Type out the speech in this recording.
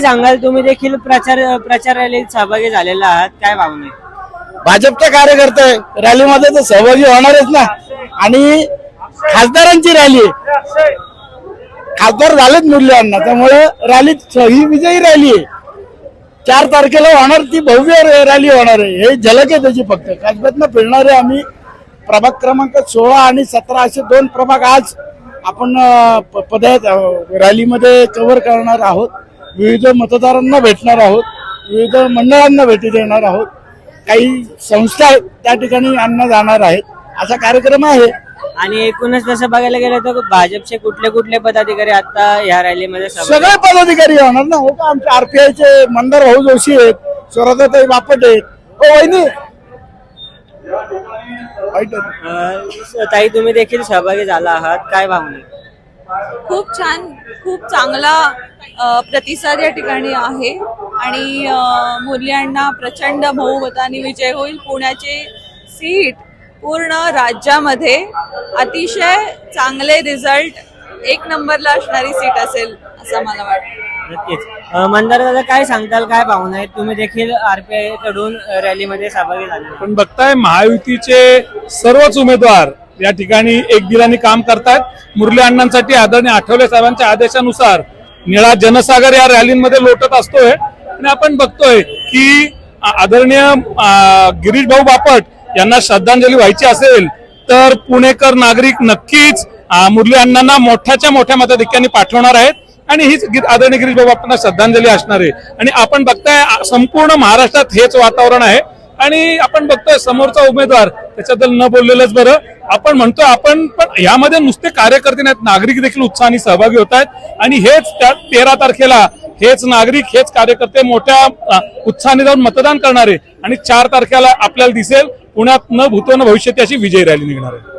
काय सांगाल? तुम्ही देखील प्रचार प्रचार रॅलीत सहभागी झालेला आहात. काय भावना आहे? भाजपचे कार्यकर्ते रॅलीमध्ये तर सहभागी होणारच ना. आणि खासदारांची रॅली आहे. खासदार झालेच मुल्यांना त्यामुळे रॅलीत ही विजयी रॅली आहे. चार तारखेला होणार ती भव्य रॅली होणार आहे. हे झलक आहे त्याची फक्त. कसब्यातनं फिरणारे आम्ही प्रभाग क्रमांक सोळा आणि सतरा असे दोन प्रभाग आज आपण अं, प- पदयात अं, रॅलीमध्ये कव्हर करणार आहोत. विविध मतदारांना भेटणार आहोत विविध मंडळांना भेटी देणार आहोत. काही संस्था आहेत त्या ठिकाणी आणणं जाणार आहेत. असा कार्यक्रम आहे. आणि एकूणच तसं बघायला गेलं तर भाजपचे कुठले कुठले पदाधिकारी आता या रॅलीमध्ये सहभागी सगळे पदाधिकारी होणार ना? हो का? आमचे आरपीआयचे मंदार भाऊ जोशी आहेत स्वराताई बापट आहेत. हो वहिनी. वाईट आहे. अं, ताई तुम्ही देखील सहभागी झाला आहात. काय भावना? खूप छान खूप चांगला प्रतिसाद या ठिकाणी आहे. आणि मुर्ल्यांना प्रचंड बहुमताने विजय होईल. पुण्याची सीट पूर्ण राज्यामध्ये अतिशय चांगले रिझल्ट एक नंबरला असणारी सीट असेल असं मला वाटतं. नक्कीच. मंदार दादा काय सांगताल? काय भावना आहेत? तुम्ही देखील आरपीआयकडून रॅलीमध्ये सहभागी झाले. पण बघताय महायुतीचे सर्वच उमेदवार या ठिकाणी एक दिलाने काम करतायत. मुरली अण्णांसाठी आदरणीय आठवले साहेबांच्या आदेशानुसार निळा जनसागर या रॅलींमध्ये लोटत असतोय. आणि आपण बघतोय की आदरणीय गिरीश भाऊ बापट यांना श्रद्धांजली व्हायची असेल तर पुणेकर नागरिक नक्कीच मुरली अण्णांना मोठ्याच्या मोठ्या मताधिक्यांनी पाठवणार आहेत. आणि हीच आदरणीय गिरीश भाऊ बापटांना श्रद्धांजली असणार आहे. आणि आपण बघताय संपूर्ण महाराष्ट्रात हेच वातावरण आहे. आणि आपण बघतोय समोरचा उमेदवार त्याच्याबद्दल न बोललेलंच बरं. आपण म्हणतोय आपण पण यामध्ये नुसते कार्यकर्ते नाहीत नागरिक देखील उत्साहाने सहभागी होत आहेत. आणि हेच त्या तेरा तारखेला हेच नागरिक हेच कार्यकर्ते मोठ्या उत्साहाने जाऊन मतदान करणारे. आणि चार तारखेला आपल्याला दिसेल पुण्यात न भूतो न भविष्यात अशी विजयी रॅली निघणार आहे.